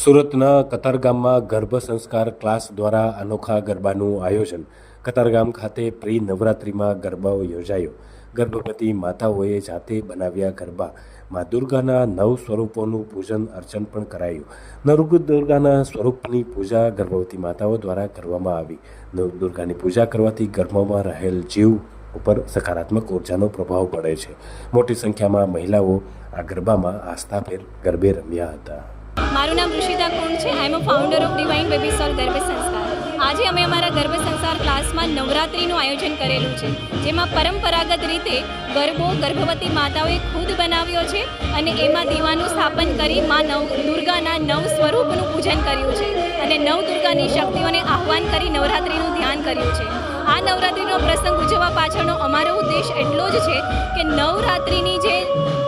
સુરતના કતારગામમાં ગર્ભ સંસ્કાર ક્લાસ દ્વારા અનોખા ગરબાનું આયોજન. કતારગામ ખાતે પ્રી નવરાત્રિમાં ગરબાઓ યોજાયો. ગર્ભવતી માતાઓએ જાતે બનાવ્યા ગરબા. મા દુર્ગાના નવ સ્વરૂપોનું પૂજન અર્ચન પણ કરાયું. નવ દુર્ગાના સ્વરૂપની પૂજા ગર્ભવતી માતાઓ દ્વારા કરવામાં આવી. નવ દુર્ગાની પૂજા કરવાથી ગર્ભમાં રહેલ જીવ ઉપર સકારાત્મક ઉર્જાનો પ્રભાવ પડે છે. મોટી સંખ્યામાં મહિલાઓ આ ગરબામાં આસ્થાભેર ગરબે રમ્યા હતા. મારું નામ ઋષિતા કુંડ છે. I am a founder of divine baby soul ગર્ભ સંસ્કાર આજે અમે અમારા ગર્ભ સંસ્કાર ક્લાસમાં નવરાત્રિનું આયોજન કરેલું છે, જેમાં પરંપરાગત રીતે ગરબો ગર્ભવતી માતાઓએ ખુદ બનાવ્યો છે અને એમાં દીવાનું સ્થાપન કરી માં નવ દુર્ગાના નવ સ્વરૂપનું પૂજન કર્યું છે. અને નવદુર્ગાની શક્તિઓને આહવાન કરી નવરાત્રિનું ધ્યાન કર્યું છે. આ નવરાત્રિનો પ્રસંગ ઉજવવા પાછળનો અમારો ઉદ્દેશ એટલો જ છે કે નવરાત્રિની જે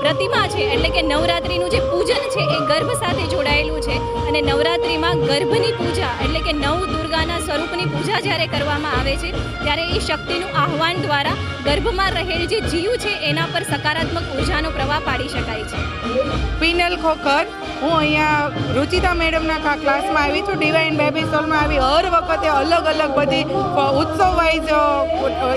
પ્રતિમા છે, એટલે કે નવરાત્રિનું જે પૂજન છે, એ ગર્ભ સાથે જોડાયેલું છે. અને નવરાત્રિમાં ગર્ભની પૂજા, એટલે કે નવ દુર્ગાના સ્વરૂપની પૂજા જ્યારે કરવામાં આવે છે, ત્યારે એ શક્તિનું આહવાન દ્વારા ગર્ભમાં રહેલ જે જીવ છે, એના પર સકારાત્મક ઉર્જાનો પ્રવાહ પાડી શકાય છે. પિનલ ખોખર. હું અહીંયા રુચિતા મેડમના ક્લાસમાં આવી છું. ડિવાઇન બેબી સોલમાં આવી હર વખતે અલગ અલગ બધી ઉત્સવ વાઇઝ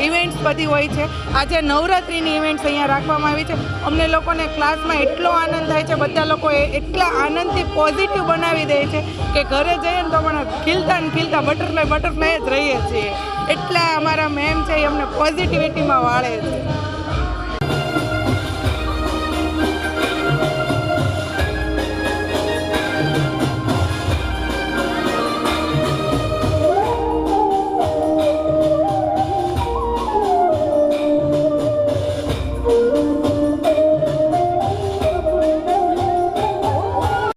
ઇવેન્ટ્સ બધી હોય છે. આજે નવરાત્રિની ઇવેન્ટ્સ અહીંયા રાખવામાં આવી છે. અમને લોકોને ક્લાસમાં એટલો આનંદ થાય છે. બધા લોકો એટલા આનંદથી પોઝિટિવ બનાવી દે છે કે ઘરે જઈએ તો પણ ખીલતા ને ખીલતા બટરફ્લાય બટરફ્લાય જ રહીએ છીએ. એટલા અમારા મેમ છે એ અમને પોઝિટિવિટીમાં વાળે છે.